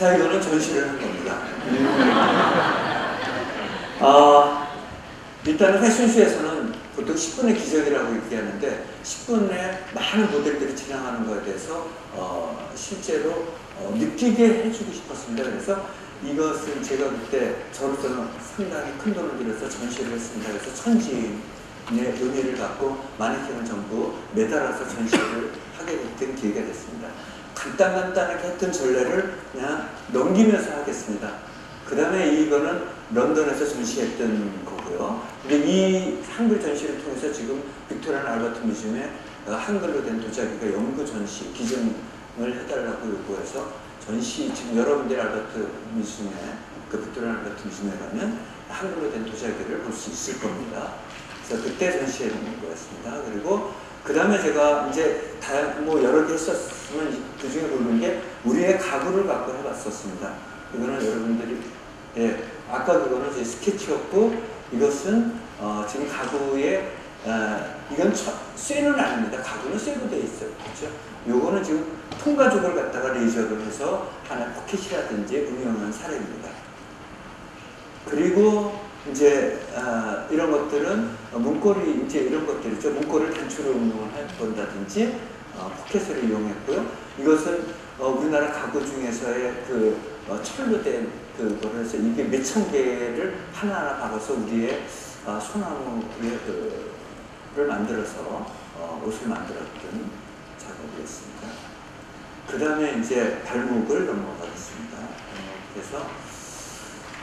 자, 이거는 전시를 한 겁니다. 아, 일단은 패션쇼에서는 보통 10분의 기적이라고 얘기하는데 10분에 많은 모델들이 진행하는 거에 대해서 어, 실제로 어, 느끼게 해주고 싶었습니다. 그래서 이것은 제가 그때 저로서는 상당히 큰 돈을 들여서 전시를 했습니다. 그래서 천지인의 의미를 갖고 마네킹을 전부 매달아서 전시를 하게 된 기회가 됐습니다. 간단간단하게 했던 전례를 그냥 넘기면서 하겠습니다. 그 다음에 이거는 런던에서 전시했던 거고요. 근데 이 한글 전시를 통해서 지금 빅토리안 알버트 뮤지엄에 한글로 된 도자기가 연구 전시 기증을 해달라고 요구해서 전시 지금 여러분들 알버트 뮤지엄에 그 빅토리안 알버트 뮤지엄에 가면 한글로 된 도자기를 볼 수 있을 겁니다. 그래서 그때 전시해 놓은 거였습니다. 그리고 그 다음에 제가 이제 다뭐 여러 개 했었으면 그 중에 고른 게 우리의 가구를 갖고 해봤었습니다. 이거는 여러분들이 예, 아까 그거는 제 스케치였고 이것은 어, 지금 가구에 어, 이건 처, 쇠는 아닙니다. 가구는 쇠로 되어 있어요. 그렇죠? 요거는 지금 통가죽을 갖다가 레이저를 해서 하나 포켓이라든지 응용한 사례입니다. 그리고 이제 어, 이런 것들은 문고리 이제 이런 것들이죠. 문고리를 단추로 응용을 해본다든지 어, 포켓을 이용했고요. 이것은 어, 우리나라 가구 중에서의 그 어, 철로 된 그거를 해서 이게 몇 천 개를 하나하나 박아서 우리의 어, 소나무의 그를 만들어서 어, 옷을 만들었던 작업이었습니다. 그 다음에 이제 발목을 넘어가겠습니다. 어, 그래서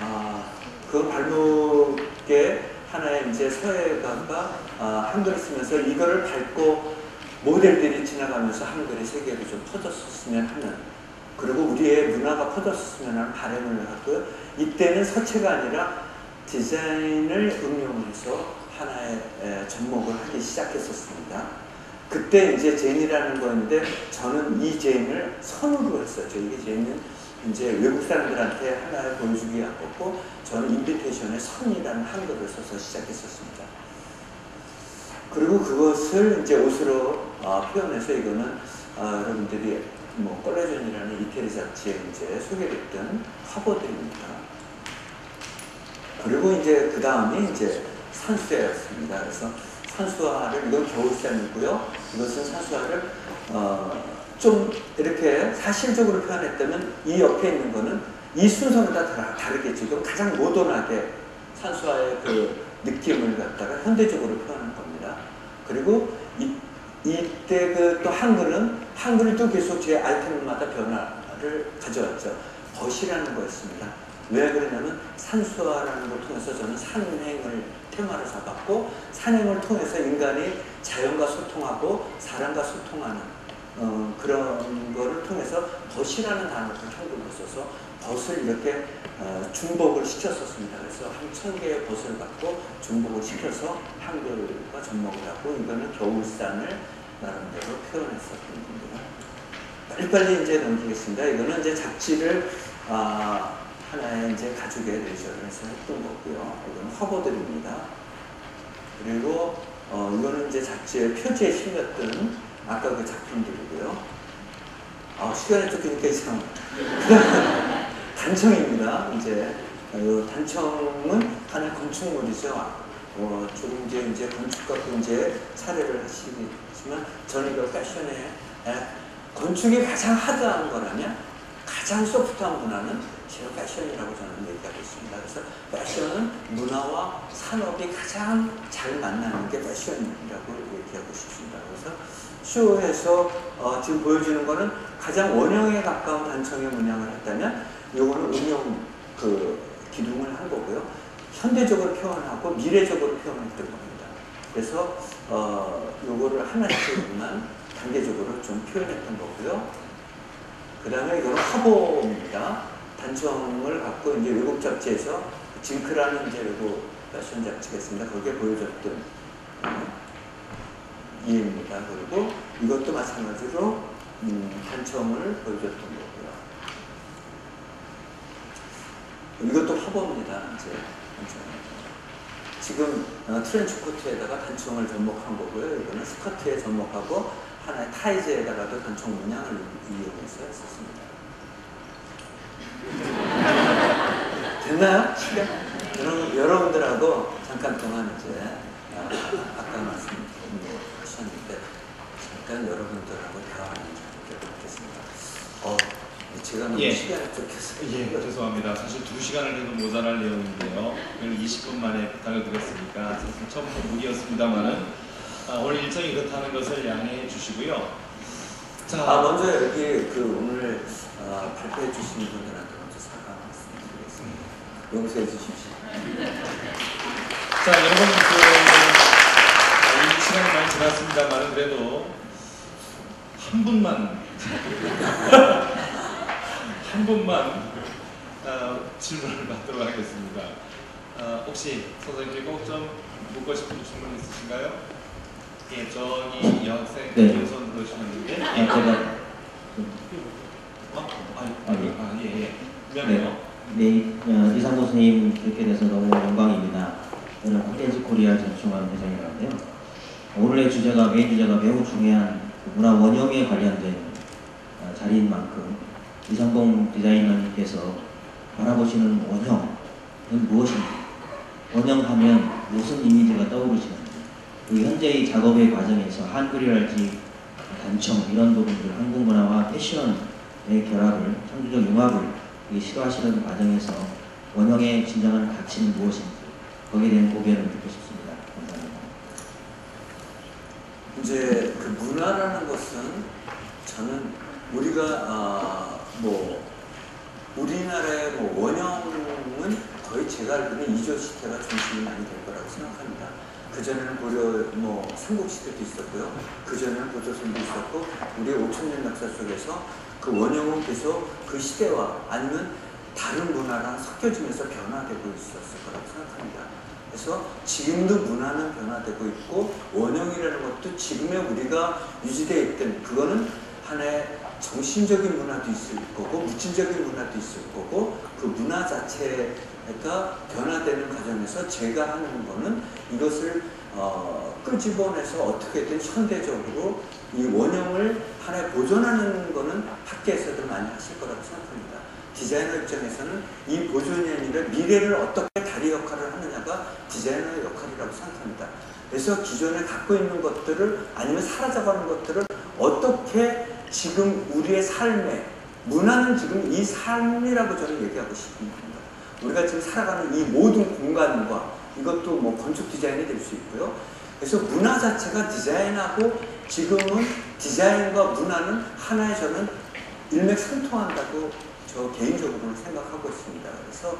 아, 그 발목에 하나의 이제 서예가가 아, 한글을 쓰면서 이거를 밟고 모델들이 지나가면서 한글이 세계로 좀 퍼졌었으면 하는 그리고 우리의 문화가 퍼졌으면 하는 바람을 갖고요. 이때는 서체가 아니라 디자인을 응용해서 하나의 에, 접목을 하기 시작했었습니다. 그때 이제 제인이라는 거였는데 저는 이 제인을 선으로 했었죠. 이게 제인은 이제 외국 사람들한테 하나를 보여주기 위함이었고 저는 인비테이션에 선이라는 한글을 써서 시작했었습니다. 그리고 그것을 이제 옷으로 어, 표현해서 이거는 어, 여러분들이 뭐 컬레전이라는 이태리 잡지에 이제 소개됐던 화보들입니다. 그리고 이제 그 다음이 이제 산수화였습니다. 그래서 산수화를 이건 겨울산이고요. 이것은 산수화를 어, 좀 이렇게 사실적으로 표현했다면 이 옆에 있는 거는 이 순서는 다 다르겠죠. 이건 가장 모던하게 산수화의 그 느낌을 갖다가 현대적으로 표현한 겁니다. 그리고 이, 이때 그 또 한글은 한글도 계속 제 아이템마다 변화를 가져왔죠. 벗이라는 거였습니다. 왜 그러냐면 산수화라는 걸 통해서 저는 산행을 테마를 잡았고 산행을 통해서 인간이 자연과 소통하고 사람과 소통하는 어, 그런 거를 통해서 벗이라는 단어를 한글로 써서 벗을 이렇게 어, 중복을 시켰었습니다. 그래서 한 천 개의 벗을 갖고 중복을 시켜서 한글과 접목을 하고 이거는 겨울산을 나름대로 표현했었던 겁니다. 빨리빨리 이제 넘기겠습니다. 이거는 이제 잡지를 아, 하나의 이제 가죽의 레이저를 해서 했던 거고요. 이거는 화보들입니다. 그리고 어, 이거는 이제 잡지의 표지에 실렸던 아까 그 작품들이고요. 아, 시간이 쫓기니까 이상. 단청입니다. 이제 이 단청은 하나의 건축물이죠. 어, 조금 이제 이제 건축 갖고 이제 사례를 하시겠지만 저는 이걸 패션에 에, 건축이 가장 하드한 거라면 가장 소프트한 문화는 제가 패션이라고 저는 얘기하고 있습니다. 그래서 패션은 문화와 산업이 가장 잘 만나는 게 패션이라고 얘기하고 싶습니다. 그래서 쇼에서 어, 지금 보여주는 거는 가장 원형에 가까운 단청의 문양을 했다면 요거는 응용 그 기둥을 한 거고요. 현대적으로 표현하고 미래적으로 표현했던 겁니다. 그래서 어, 요거를 하나씩만 단계적으로 좀 표현했던 거고요. 그 다음에 이거는 화보입니다. 단청을 갖고 이제 외국 잡지에서 징크라는 이제 외국 패션 잡지겠습니다. 거기에 보여줬던 이해입니다. 그리고 이것도 마찬가지로 음, 단청을 보여줬던 거고요. 이것도 화보입니다. 이제 지금 어, 트렌치 코트에다가 단청을 접목한 거고요. 이거는 스커트에 접목하고 하나의 타이즈에다가도 단청 문양을 이용해서 했었습니다. 됐나요? 시간? 여러분, 여러분들하고 잠깐 동안 이제 아, 아까 말씀하셨는데 잠깐 여러분들하고 대화하는 기회를 갖겠습니다. 어, 제가 너무 예. 시간이 쫓겨서 예, 죄송합니다. 사실 두 시간을 해도 모자랄 내용인데요. 오늘 20분 만에 부탁을 드렸으니까 사실 처음부터 무리였습니다만은 아, 오늘 일정이 그렇다는 것을 양해해 주시고요. 자, 아 먼저 여기 그 오늘 아, 발표해 주신 분들한테 먼저 사과 말씀드리겠습니다. 용서해 주십시오. 자 여러분 그이 시간이 많이 지났습니다만은 그래도 한 분만 한 분만 어, 질문을 받도록 하겠습니다. 어, 혹시 선생님 꼭좀 묻고 싶은 질문 있으신가요? 예, 저기 여학생 네. 들으시면 되는데 아, 예. 제가 어? 아, 아, 예. 아, 예, 예. 미안해요. 네, 어, 이상도 선생님 뵙게 돼서 너무 영광입니다. 저는 콘텐츠 코리아 전충환 회장이라는데요. 오늘의 주제가 메인 주제가 매우 중요한 그 문화 원형에 관련된 어, 자리인 만큼 이상동 디자이너님께서 바라보시는 원형은 무엇인지, 원형하면 무슨 이미지가 떠오르시는지, 그리고 현재의 작업의 과정에서 한글이랄지 단청 이런 부분들 한국 문화와 패션의 결합을 창조적 융합을 이 시도하시는 과정에서 원형의 진정한 가치는 무엇인지 거기에 대한 고견을 듣고 싶습니다. 감사합니다. 이제 그 문화라는 것은 저는 우리가 아, 뭐 우리나라의 뭐 원형은 거의 제가 알기로는 이조 시대가 중심이 많이 될 거라고 생각합니다. 그 전에는 고려 뭐 삼국 시대도 있었고요. 그 전에는 고조선도 있었고 우리 5천 년 역사 속에서 그 원형은 계속 그 시대와 아니면 다른 문화랑 섞여지면서 변화되고 있었을 거라고 생각합니다. 그래서 지금도 문화는 변화되고 있고 원형이라는 것도 지금의 우리가 유지되어 있던 그거는 하나의 정신적인 문화도 있을 거고 물질적인 문화도 있을 거고 그 문화 자체가 변화되는 과정에서 제가 하는 거는 이것을 어, 끄집어내서 어떻게든 현대적으로 이 원형을 하나의 보존하는 거는 학계에서도 많이 하실 거라고 생각합니다. 디자이너 입장에서는 이 보존이 아니라 미래를 어떻게 다리 역할을 하느냐가 디자이너의 역할이라고 생각합니다. 그래서 기존에 갖고 있는 것들을 아니면 사라져가는 것들을 어떻게 지금 우리의 삶에 문화는 지금 이 삶이라고 저는 얘기하고 싶습니다. 우리가 지금 살아가는 이 모든 공간과 이것도 뭐 건축 디자인이 될 수 있고요. 그래서 문화 자체가 디자인하고 지금은 디자인과 문화는 하나의 저는 일맥상통한다고 저 개인적으로는 생각하고 있습니다. 그래서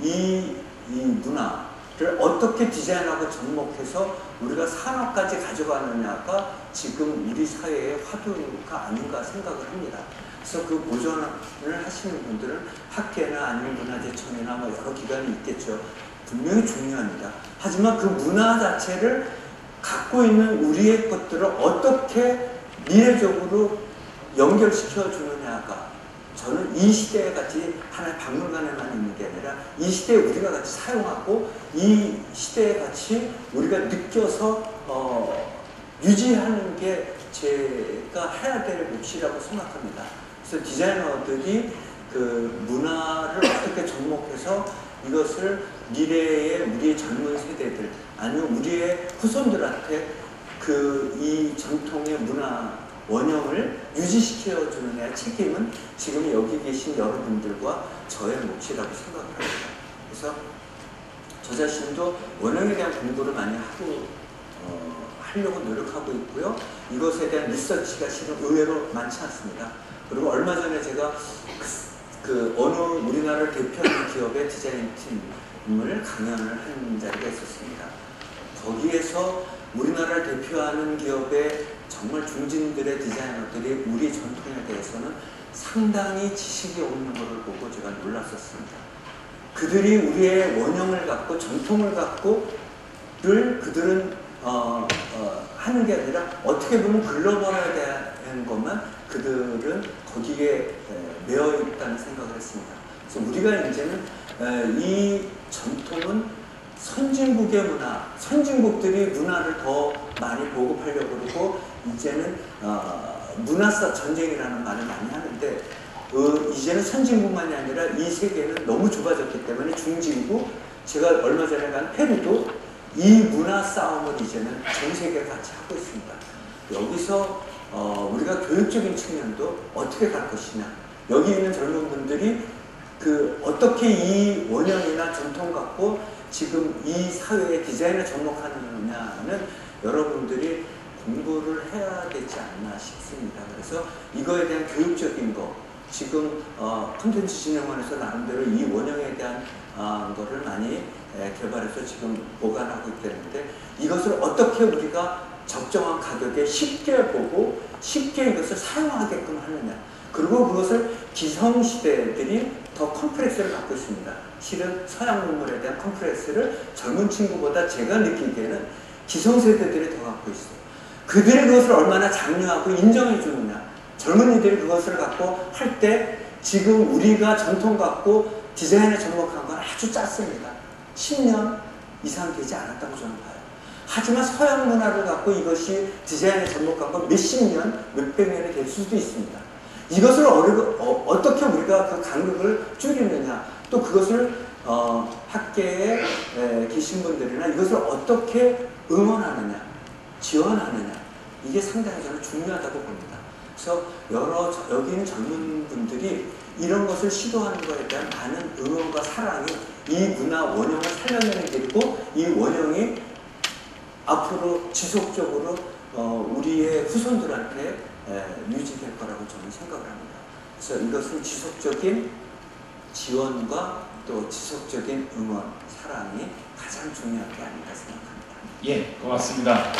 이, 이 문화를 어떻게 디자인하고 접목해서 우리가 산업까지 가져가느냐가 지금 우리 사회의 화두가 아닌가 생각을 합니다. 그래서 그 보존을 하시는 분들은 학계나 아니면 문화재청이나 뭐 여러 기관이 있겠죠. 분명히 중요합니다. 하지만 그 문화 자체를 갖고 있는 우리의 것들을 어떻게 미래적으로 연결시켜 주느냐가 저는 이 시대에 같이 하나의 박물관에만 있는 게 아니라 이 시대에 우리가 같이 사용하고 이 시대에 같이 우리가 느껴서 어, 유지하는 게 제가 해야 될 몫이라고 생각합니다. 그래서 디자이너들이 그 문화를 어떻게 접목해서 이것을 미래의 우리 젊은 세대들 아니면 우리의 후손들한테 그 이 전통의 문화 원형을 유지시켜 주는 데 책임은 지금 여기 계신 여러분들과 저의 몫이라고 생각을 합니다. 그래서 저 자신도 원형에 대한 공부를 많이 하고 어, 하려고 노력하고 있고요. 이것에 대한 리서치가 실은 의외로 많지 않습니다. 그리고 얼마 전에 제가 그, 그 어느 우리나라를 대표하는 기업의 디자인 팀 을 강연을 한 자리가 있었습니다. 거기에서 우리나라를 대표하는 기업의 정말 중진들의 디자이너들이 우리 전통에 대해서는 상당히 지식이 없는 것을 보고 제가 놀랐었습니다. 그들이 우리의 원형을 갖고 전통을 갖고를 그들은 어, 어, 하는 게 아니라 어떻게 보면 글로벌에 대한 것만 그들은 거기에 에, 매여 있다는 생각을 했습니다. 우리가 이제는 에, 이 전통은 선진국의 문화, 선진국들이 문화를 더 많이 보급하려고 그러고 이제는 어, 문화사 전쟁이라는 말을 많이 하는데 어, 이제는 선진국만이 아니라 이 세계는 너무 좁아졌기 때문에 중진국 제가 얼마 전에 간 페루도 이 문화 싸움을 이제는 전 세계가 같이 하고 있습니다. 여기서 어, 우리가 교육적인 측면도 어떻게 갈 것이냐 여기 있는 젊은 분들이 그 어떻게 이 원형이나 전통 갖고 지금 이 사회의 디자인을 접목하느냐는 여러분들이 공부를 해야 되지 않나 싶습니다. 그래서 이거에 대한 교육적인 거 지금 어, 콘텐츠 진흥원에서 나름대로 이 원형에 대한 아, 거를 많이 에, 개발해서 지금 보관하고 있다는데 이것을 어떻게 우리가 적정한 가격에 쉽게 보고 쉽게 이것을 사용하게끔 하느냐 그리고 그것을 기성시대들이 더 컴플렉스를 갖고 있습니다. 실은 서양 문물에 대한 컴플렉스를 젊은 친구보다 제가 느끼기에는 기성세대들이 더 갖고 있어요. 그들이 그것을 얼마나 장려하고 인정해 주느냐. 젊은이들이 그것을 갖고 할 때 지금 우리가 전통 갖고 디자인에 접목한 건 아주 짧습니다. 10년 이상 되지 않았다고 저는 봐요. 하지만 서양 문화를 갖고 이것이 디자인에 접목한 건 몇십 년, 몇백 년이 될 수도 있습니다. 이것을 어, 떻게 우리가 그 간극을 줄이느냐, 또 그것을 어, 학계에 에, 계신 분들이나 이것을 어떻게 응원하느냐, 지원하느냐, 이게 상당히 저는 중요하다고 봅니다. 그래서 여러 저- 여기 있는 젊은 분들이 이런 것을 시도하는 것에 대한 많은 응원과 사랑이 이 문화 원형을 살려내는 길이고 이 원형이 앞으로 지속적으로 어, 우리의 후손들한테 에, 유지될 거라고 저는 생각을 합니다. 그래서 이것은 지속적인 지원과 또 지속적인 응원, 사랑이 가장 중요한 게 아닌가 생각합니다. 예, 고맙습니다.